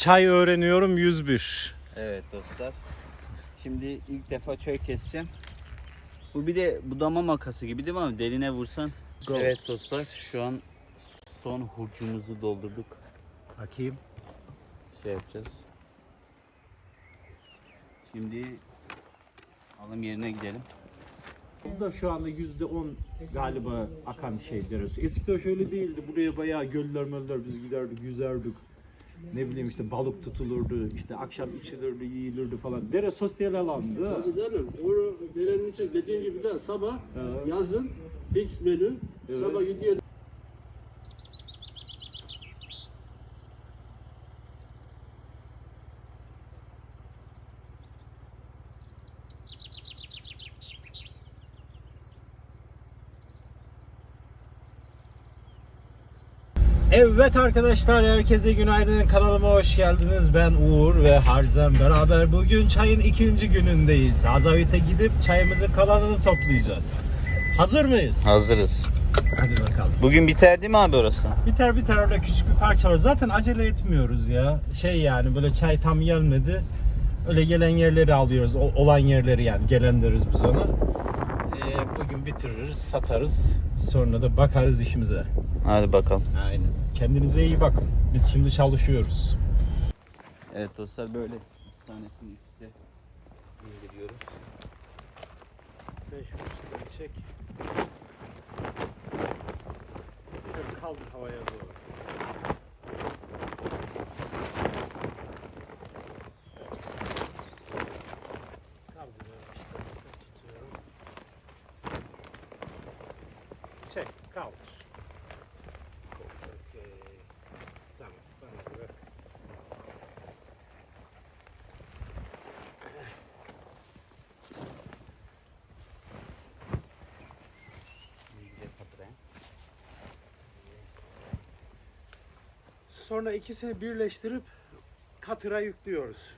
Çay öğreniyorum 101. Evet dostlar. Şimdi ilk defa çay keseceğim. Bu bir de budama makası gibi değil mi abi? Derine vursan. Go. Evet dostlar şu an son hurcumuzu doldurduk. Bakayım. Şey yapacağız. Şimdi alım yerine gidelim. Burada şu anda yüzde on galiba akan şey deresi. Eskiden şöyle değildi. Buraya bayağı göller möller biz giderdik, yüzerdik. Ne bileyim işte balık tutulurdu, işte akşam içilirdi, yiyilirdi falan. Dere sosyal alandı. Tabii canım. O derenin içi dediğin gibi de sabah yazın fix menü. Evet. Sabah gidiyor Evet arkadaşlar herkese günaydın kanalıma hoş geldiniz. Ben Uğur ve Harzem beraber bugün çayın ikinci günündeyiz. Hazavit'e gidip çayımızın kalanını toplayacağız. Hazır mıyız? Hazırız. Hadi bakalım. Bugün biter değil mi abi orası? Biter biter orada küçük bir parça var. Zaten acele etmiyoruz ya. Şey yani böyle çay tam gelmedi. Öyle gelen yerleri alıyoruz. O- olan yerleri yani gelen deriz biz ona. Ee, bugün bitiririz, satarız. Sonra da bakarız işimize. Hadi bakalım. Aynen. Kendinize iyi bakın. Biz şimdi çalışıyoruz. Evet dostlar böyle iki tanesini üstte indiriyoruz. Sen şu üstten çek. Şöyle kaldır havaya doğru. Çek, kaldır. Okey. Tamam, bana bırak. Sonra ikisini birleştirip katıra yüklüyoruz.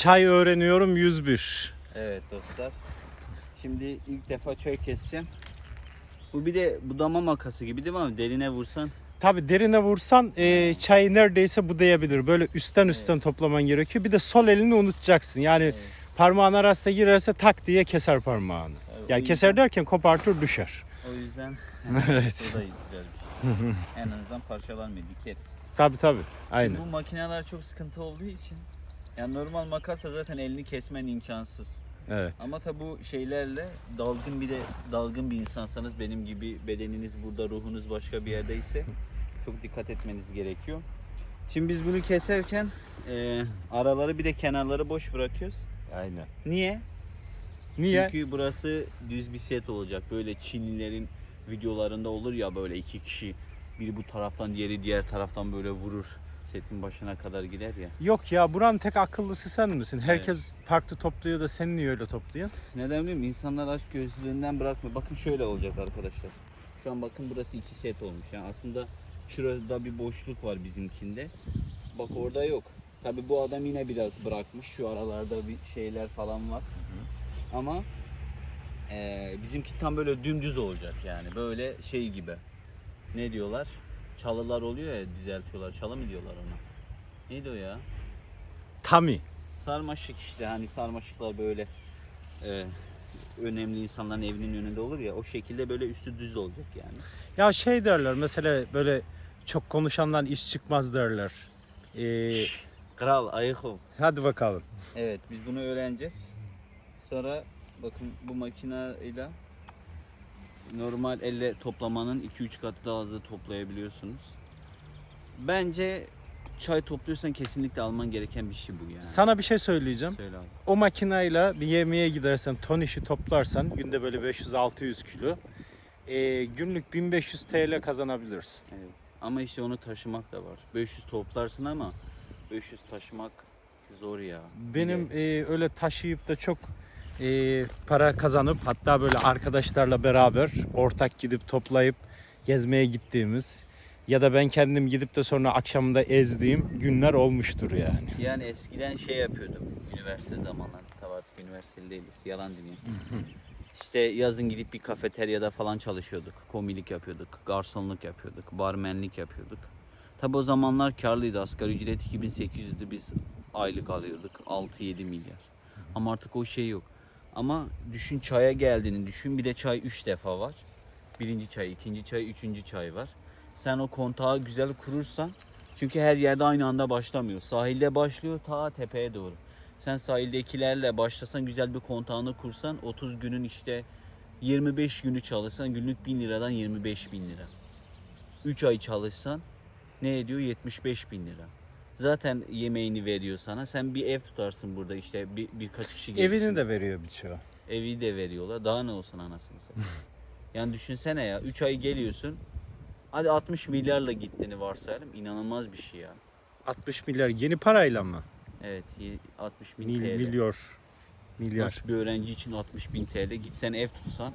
Çay öğreniyorum 101. Evet dostlar. Şimdi ilk defa çay keseceğim. Bu bir de budama makası gibi değil mi abi? Derine vursan. Tabi derine vursan e, çayı neredeyse budayabilir. Böyle üstten üstten toplaman gerekiyor. Bir de sol elini unutacaksın. Yani Evet. parmağın arasına girerse tak diye keser parmağını. Evet, Yani keser yüzden- derken kopartır düşer. O yüzden Evet. o da güzel bir şey. en azından parçalanmıyor, dikeriz. Tabi tabi. Aynen. Bu makineler çok sıkıntı olduğu için yani normal makasla zaten elini kesmen imkansız. Evet. Ama tabi bu şeylerle dalgın bir de dalgın bir insansanız benim gibi bedeniniz burada ruhunuz başka bir yerdeyse çok dikkat etmeniz gerekiyor. Şimdi biz bunu keserken e, araları bir de kenarları boş bırakıyoruz. Aynen. Niye? Niye? Çünkü burası düz bir set olacak. Böyle Çinlilerin videolarında olur ya böyle iki kişi biri bu taraftan diğeri diğer taraftan böyle vurur. Setin başına kadar gider ya. Yok ya buranın tek akıllısı sen misin? Herkes farklı topluyor da sen niye öyle topluyorsun? Neden biliyor musun? İnsanlar aç gözlüğünden bırakmıyor. Bakın şöyle olacak arkadaşlar. Şu an bakın burası iki set olmuş. Yani aslında şurada bir boşluk var bizimkinde. Bak orada yok. Tabi bu adam yine biraz bırakmış. Şu aralarda bir şeyler falan var. Ama eee, bizimki tam böyle dümdüz olacak yani. Böyle şey gibi. Ne diyorlar? Çalılar oluyor ya düzeltiyorlar. Çalı mı diyorlar ona? Neydi o ya? Tami. Sarmaşık işte hani sarmaşıklar böyle e, önemli insanların evinin önünde olur ya o şekilde böyle üstü düz olacak yani. Ya şey derler mesela böyle çok konuşandan iş çıkmaz derler. Ee, Kral ayık ol. hadi bakalım. Evet biz bunu öğreneceğiz. Sonra bakın bu makineyle normal elle toplamanın 2-3 katı daha hızlı toplayabiliyorsunuz. Bence çay topluyorsan kesinlikle alman gereken bir şey bu yani. Sana bir şey söyleyeceğim. Söyle abi. O makineyle bir yemeğe gidersen ton işi toplarsan günde böyle 500-600 kilo ee, günlük 1500 TL kazanabilirsin. Evet. Ama işte onu taşımak da var. 500 toplarsın ama 500 taşımak zor ya. Benim e, öyle taşıyıp da çok e, para kazanıp hatta böyle arkadaşlarla beraber ortak gidip toplayıp gezmeye gittiğimiz ya da ben kendim gidip de sonra akşamında ezdiğim günler olmuştur yani. Yani eskiden şey yapıyordum üniversite zamanlarında. Tabii artık üniversiteli değiliz. Yalan dünya. işte yazın gidip bir kafeteryada falan çalışıyorduk. Komilik yapıyorduk. Garsonluk yapıyorduk. Barmenlik yapıyorduk. Tabi o zamanlar karlıydı. Asgari ücret 2800'dü. Biz aylık alıyorduk. 6-7 milyar. Ama artık o şey yok. Ama düşün çaya geldiğini düşün. Bir de çay 3 defa var. Birinci çay, ikinci çay, üçüncü çay var. Sen o kontağı güzel kurursan çünkü her yerde aynı anda başlamıyor. Sahilde başlıyor ta tepeye doğru. Sen sahildekilerle başlasan güzel bir kontağını kursan 30 günün işte 25 günü çalışsan günlük 1000 liradan 25 bin lira. 3 ay çalışsan ne ediyor? 75 bin lira. Zaten yemeğini veriyor sana. Sen bir ev tutarsın burada işte bir, birkaç kişi gelirsin. Evini de veriyor birçoğu. Evi de veriyorlar. Daha ne olsun anasını satayım. yani düşünsene ya 3 ay geliyorsun. Hadi 60 milyarla gittiğini varsayalım. İnanılmaz bir şey ya. 60 milyar yeni parayla mı? Evet y- 60 bin Mil, TL. milyar. Milyar. Nasıl bir öğrenci için 60 bin TL. Gitsen ev tutsan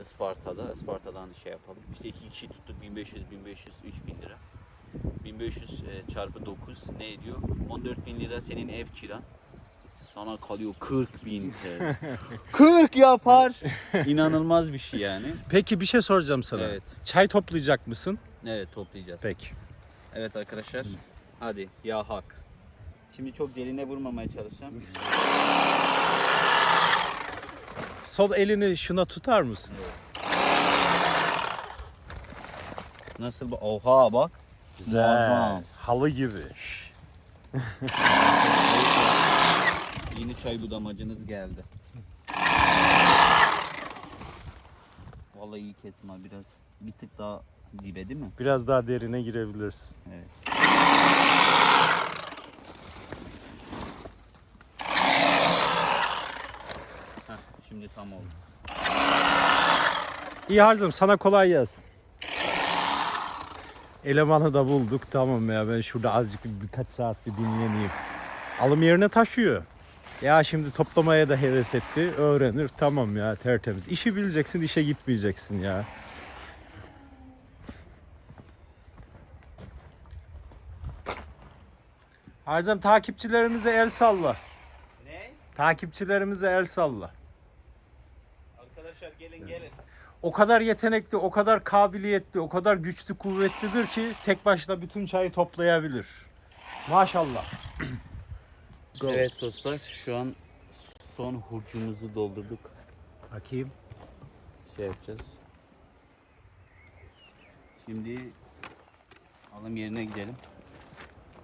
Isparta'da. Isparta'dan şey yapalım. İşte iki kişi tuttuk 1500, 1500, 3000 lira. 1500 e, çarpı 9 ne ediyor? 14 bin lira senin ev kiran. Sana kalıyor 40 bin TL. 40 yapar. İnanılmaz bir şey yani. Peki bir şey soracağım sana. Evet. Çay toplayacak mısın? Evet toplayacağız. Peki. Evet arkadaşlar. Hadi ya hak. Şimdi çok derine vurmamaya çalışacağım. Sol elini şuna tutar mısın? Nasıl bu? Oha bak. Muazzam. Halı gibi. Yeni çay budamacınız geldi. Vallahi iyi kestim biraz. Bir tık daha dibe değil mi? Biraz daha derine girebilirsin. Evet. Heh, şimdi tam oldu. İyi Harzım sana kolay gelsin. Elemanı da bulduk tamam ya ben şurada azıcık bir- birkaç saat bir dinleneyim. Alım yerine taşıyor. Ya şimdi toplamaya da heves etti. Öğrenir tamam ya tertemiz. İşi bileceksin işe gitmeyeceksin ya. Harzem takipçilerimize el salla. Ne? Takipçilerimize el salla. Arkadaşlar gelin gelin. O kadar yetenekli, o kadar kabiliyetli, o kadar güçlü, kuvvetlidir ki tek başına bütün çayı toplayabilir. Maşallah. Go. Evet dostlar şu an son hurcumuzu doldurduk. Bakayım. Şey yapacağız. Şimdi alım yerine gidelim.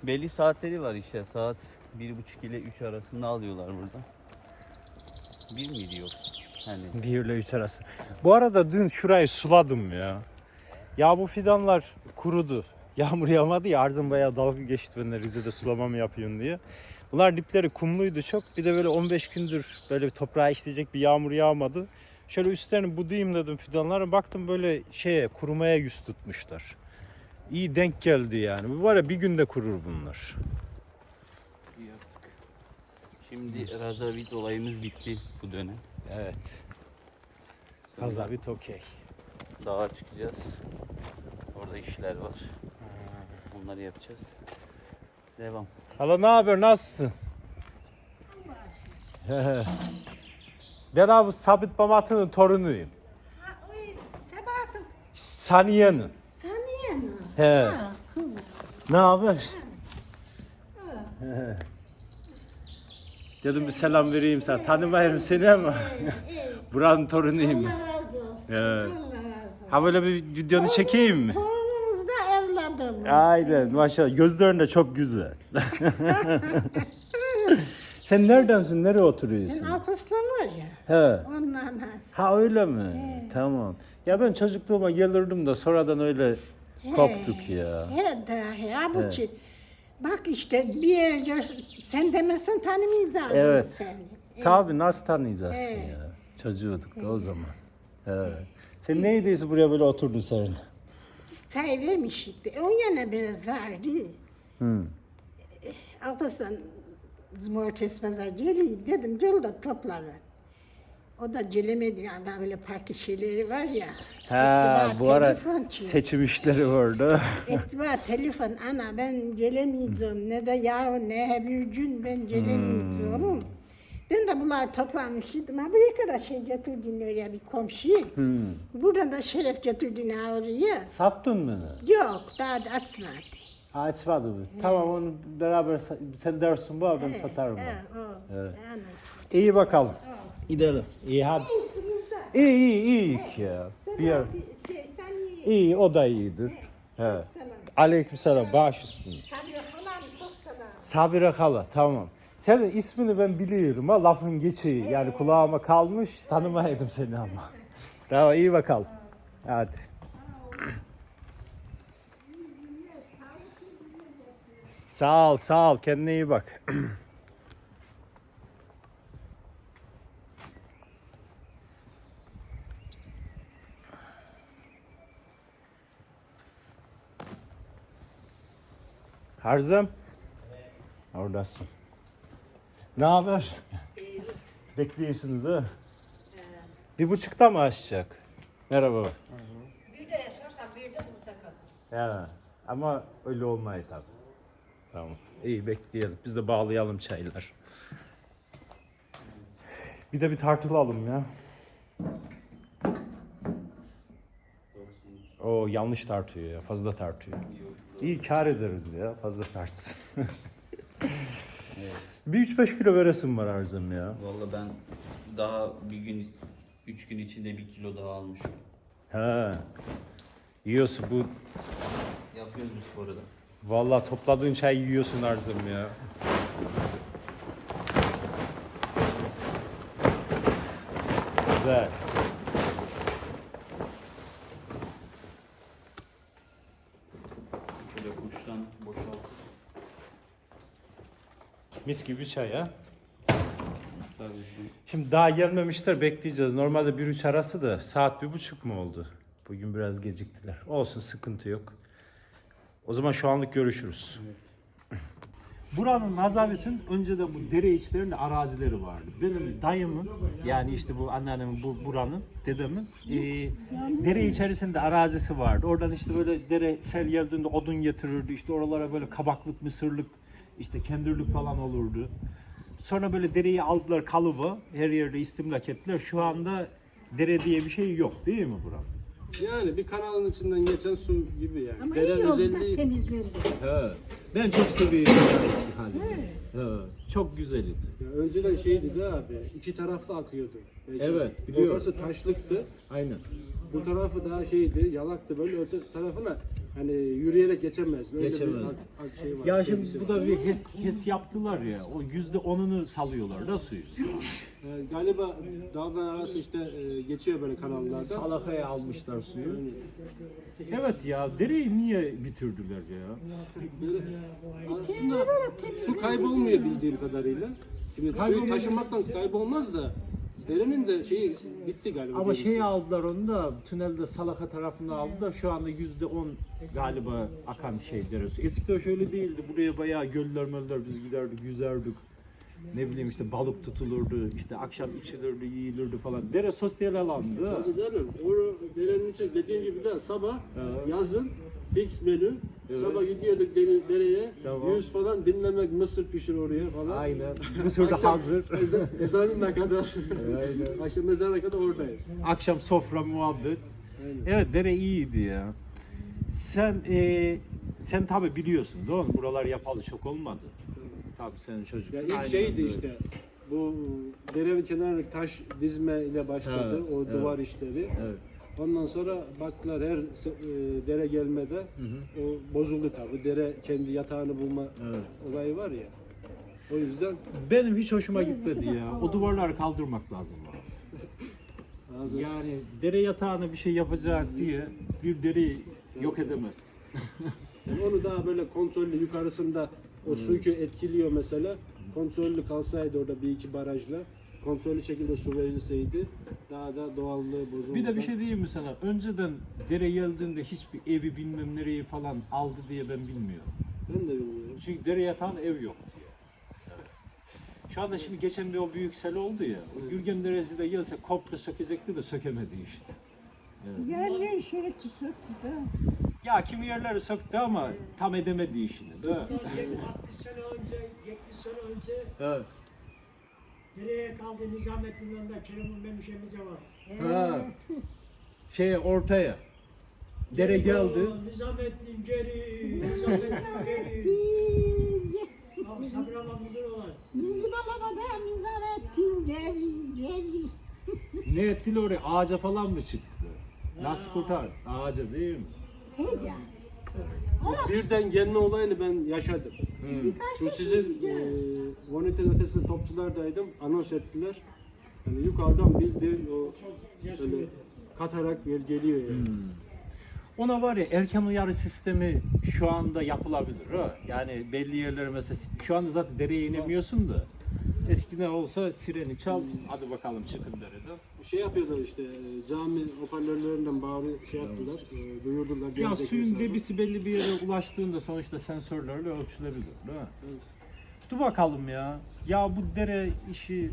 Belli saatleri var işte saat bir buçuk ile 3 arasında alıyorlar burada. Bir miydi yok? Hani 1 ile 3 arası. Bu arada dün şurayı suladım ya. Ya bu fidanlar kurudu. Yağmur yağmadı ya Arzın bayağı dalga geçti benimle Rize'de sulama mı yapıyorsun diye. Bunlar dipleri kumluydu çok. Bir de böyle 15 gündür böyle bir toprağa işleyecek bir yağmur yağmadı. Şöyle üstlerini budayım dedim fidanlara. Baktım böyle şeye kurumaya yüz tutmuşlar. İyi denk geldi yani. Bu var ya bir günde kurur bunlar. Şimdi Razavit olayımız bitti bu dönem. Evet. Kazabit okey. Dağa çıkacağız. Orada işler var. Onları yapacağız. Devam. Hala ne haber? Nasılsın? Ben abi Sabit Bamat'ın torunuyum. Ha, oy, Sabahattin Saniye'nin. Saniye mi? He. Ha. Ne haber? He. Dedim bir selam vereyim sana. Tanımayırım seni ama. Buranın torunuyum. Allah razı olsun. Evet. Allah razı olsun. Ha böyle bir videonu çekeyim mi? Torunumuz da evladımız. Aynen maşallah. Gözlerin de çok güzel. Sen neredensin? Nereye Ben oturuyorsun? Alpaslan var ya. He. Onun anası. Ha öyle mi? Tamam. Ya ben çocukluğuma gelirdim de sonradan öyle koptuk ya. He dahi ya bu çi- Bak işte bir gör, sen demesen tanımayacağım Evet. seni. Tabii nasıl tanıyacaksın Evet. ya? Çocuğuduk da o zaman. Evet. Sen neydiyse buraya böyle oturdun sen? Biz çay vermiştik. de, On yana biraz vardı. Hı. Alpaslan cumartesi pazar geliyor. Dedim gel de topla ben. O da gelemedi yani böyle parti şeyleri var ya. Ha bu ara seçim işleri vardı. İktibar telefon ana ben gelemeyeceğim ne de yarın ne bir gün ben gelemeyeceğim. Ben de bunlar toplamıştım. Ha buraya kadar şey götürdün oraya bir komşu. Buradan da şeref götürdün ha oraya. Sattın mı? Yok daha da açmadı. Ha, Açmadı mı? Tamam onu beraber sen dersin bu ben satarım. He, ben. o. Evet. Ana. İyi bakalım. Gidelim. İyi hadi. İyisin burada. İyi iyi iyi ki ya. Bir yer. Şey, sen iyi. İyi o da iyidir. He. Selam. Aleykümselam baş üstüne. Sabire falan çok selam. Sabire Kala tamam. Senin ismini ben biliyorum ha lafın geçiği. Yani kulağıma kalmış tanımaydım seni ama. Tamam iyi bakalım. Hadi. Sağ ol sağ ol kendine iyi bak. Harzım. Oradasın. Ne haber? Bekliyorsunuz ha? Bir buçukta mı açacak? Merhaba. Bir de sorsam bir de bulsa kalır. Ya, ama öyle olmayı tabii. Tamam. İyi bekleyelim. Biz de bağlayalım çaylar. Bir de bir tartılalım ya. O yanlış tartıyor ya. Fazla tartıyor. İyi kar ederiz ya. Fazla tartsın. Bir 3-5 kilo veresim var arzım ya. Vallahi ben daha bir gün, üç gün içinde bir kilo daha almışım. He. Yiyorsun bu. Yapıyoruz bu sporu da. Vallahi topladığın çay yiyorsun arzım ya. Güzel. Mis gibi çay ha. Şimdi daha gelmemişler bekleyeceğiz. Normalde bir üç arası da saat bir buçuk mu oldu? Bugün biraz geciktiler. Olsun sıkıntı yok. O zaman şu anlık görüşürüz. Buranın Nazavit'in önceden bu dere içlerinde arazileri vardı. Benim dayımın yani işte bu anneannemin bu buranın dedemin e, dere içerisinde arazisi vardı. Oradan işte böyle dere sel geldiğinde odun getirirdi. İşte oralara böyle kabaklık, mısırlık, işte kendirlik falan olurdu. Sonra böyle dereyi aldılar kalıbı. Her yerde istimlak ettiler. Şu anda dere diye bir şey yok değil mi buranın? Yani bir kanalın içinden geçen su gibi yani. Ama Deren iyi oldu özelliği temizlendi. He. Ben çok seviyorum eski halini. He. Çok güzel idi. Ya önceden şeydi de abi iki taraflı akıyordu. Yani şey, Evet, biliyorum. Orası taşlıktı. Aynen. Bu tarafı daha şeydi, yalaktı böyle öte tarafına Hani yürüyerek geçemez. Öyle Geçemez. bir ak- şey var. Ya şimdi Kendisi bu da bir HES, HES yaptılar ya. O yüzde onunu salıyorlar da suyu. Ee, galiba dağlar arası işte e, geçiyor böyle kanallarda. Salakaya almışlar suyu. Evet ya dereyi niye bitirdiler ya? Böyle aslında su kaybolmuyor bildiğim kadarıyla. Şimdi suyu taşımaktan kaybolmaz da derenin de şeyi bitti galiba. Ama şey aldılar onu da tünelde Salaka tarafına aldılar. Şu anda yüzde on galiba akan şey deresi. Eskiden şöyle değildi. Buraya bayağı göller möller biz giderdik, yüzerdik. Ne bileyim işte balık tutulurdu, işte akşam içilirdi, yiyilirdi falan. Dere sosyal alandı. Tabii canım. O derenin içi dediğim gibi de sabah yazın fix menü. Evet. Sabah gidiyorduk dere- dereye. Tamam. Yüz falan dinlemek mısır pişir oraya falan. Aynen. Mısır'da Akşam hazır. Eza, ezanına kadar. Aynen. Akşam ezanına kadar oradayız. Akşam sofra muhabbet. Aynen. Evet dere iyiydi ya. Sen e, sen tabi biliyorsun değil mi? Buralar yapalı çok olmadı. Tabi senin çocuk. Ya ilk Aynen şeydi böyle. işte. Bu derenin kenarına taş dizme ile başladı Evet, o evet. duvar işleri. Evet. Ondan sonra baktılar her e, dere gelmede o bozuldu tabi. Dere kendi yatağını bulma Evet. olayı var ya. O yüzden Benim hiç hoşuma gitmedi ya. O duvarları kaldırmak lazım. bana. Yani dere yatağına bir şey yapacak diye bir dereyi yok edemez. yani onu daha böyle kontrollü yukarısında o suyu etkiliyor mesela. Kontrollü kalsaydı orada bir iki barajla kontrollü şekilde su verilseydi daha da doğallığı bozulmadan. Bir de bir şey diyeyim mi sana? Önceden dere geldiğinde hiçbir evi bilmem nereyi falan aldı diye ben bilmiyorum. ben de bilmiyorum. Çünkü dere yatağın ev yok diye. Şu anda şimdi geçen bir o büyük sel oldu ya. O Gürgen Deresi de gelse komple sökecekti de sökemedi işte. Yerler şey söktü da. Ya kimi yerleri söktü ama tam edemedi işini. Değil mi? 60 sene önce, 70 sene önce Evet. Nereye kaldı Nizamettin'den de Kerem'in Memişemize var. Ha. Şeye ortaya. Dere geldi. Nizamettin geri, Nizamettin geri. Sabri Ala müdür olan. Bizim babada Nizamettin geri geri. Ne ettiler oraya? Ağaca falan mı çıktı? Nasıl kurtar? Ağaca değil mi? Hey ya. Birden gelme olayını ben yaşadım. Hı. Şu sizin e, Vonet'in ötesinde topçulardaydım. Anons ettiler. Yani yukarıdan bildiğin o böyle katarak gel- geliyor yani. Ona var ya erken uyarı sistemi şu anda yapılabilir. Ha? Yani belli yerlere mesela şu anda zaten dereye inemiyorsun da eskiden olsa sireni çal hadi bakalım çıkın dereden. Şey yapıyorlar işte e, cami hoparlörlerinden bağırı şey yaptılar. E, duyurdular. Ya gelecek suyun insanlar. debisi belli bir yere ulaştığında sonuçta sensörlerle ölçülebilir değil mi? Dur bakalım ya. Ya bu dere işi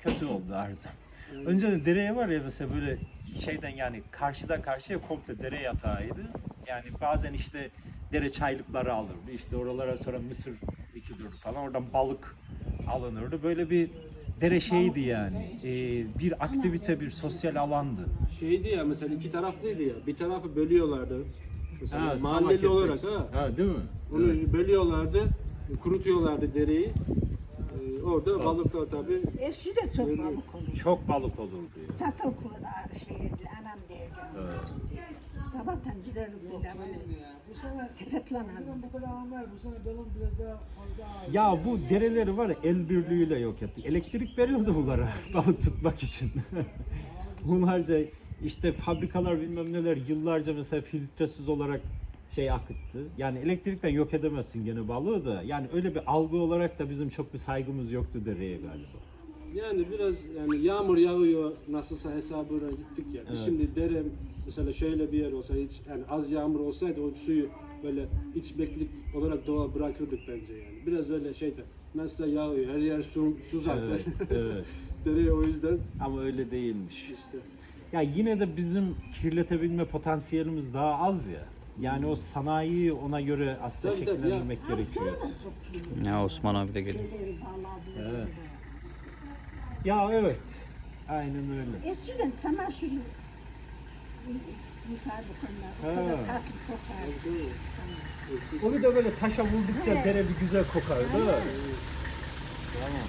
kötü oldu her zaman. Önceden dereye var ya mesela böyle şeyden yani karşıdan karşıya komple dere yatağıydı. Yani bazen işte dere çaylıkları alırdı. İşte oralara sonra mısır dikilirdi falan. Oradan balık alınırdı. Böyle bir dere şeydi yani. Ee, bir aktivite, bir sosyal alandı. Şeydi ya mesela iki taraflıydı ya. Bir tarafı bölüyorlardı. Mesela Ha, sabah mahalleli kesmek. olarak ha. Ha değil mi? Onu Evet. bölüyorlardı. Kurutuyorlardı dereyi. E, orada balıklar tabii Eskiden çok balık olur. Çok balık olurdu. ya. Satıl kurlar şehirli anam derdi. Sabahtan giderdik dedi böyle. Sepetle alırdık. Bu kadar ama bu sene balon biraz daha fazla ağır. Ya bu dereleri var ya el birliğiyle yok ettik. Elektrik veriyordu bunlara balık tutmak için. Bunlarca işte fabrikalar bilmem neler yıllarca mesela filtresiz olarak şey akıttı. Yani elektrikten yok edemezsin gene balığı da. Yani öyle bir algı olarak da bizim çok bir saygımız yoktu dereye galiba. Yani biraz yani yağmur yağıyor nasılsa hesabına gittik ya. Evet. Şimdi dere mesela şöyle bir yer olsa hiç yani az yağmur olsaydı o suyu böyle içmeklik olarak doğal bırakırdık bence yani. Biraz öyle şeyde nasılsa yağıyor her yer su, su zaten. Evet, evet. Dereye o yüzden Ama öyle değilmiş. işte. Ya yine de bizim kirletebilme potansiyelimiz daha az ya. Yani o sanayiyi ona göre aslında Tabii, şekillendirmek gerekiyor. Ya Osman abi de geliyor. Evet. Ya evet. Aynen öyle. Eskiden çamaşır yıkardık onlar. O Ha. kadar tatlı kokardı. Onu da böyle taşa vurdukça dere bir güzel kokar değil mi? Tamam.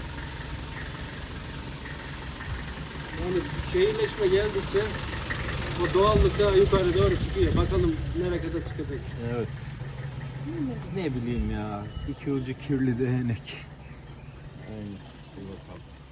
Yani şehirleşme geldikçe O doğallık daha yukarı doğru çıkıyor. Bakalım nereye kadar çıkacak. Evet. Ne bileyim ya. İki ucu kirli değnek. Aynen. Dur bakalım.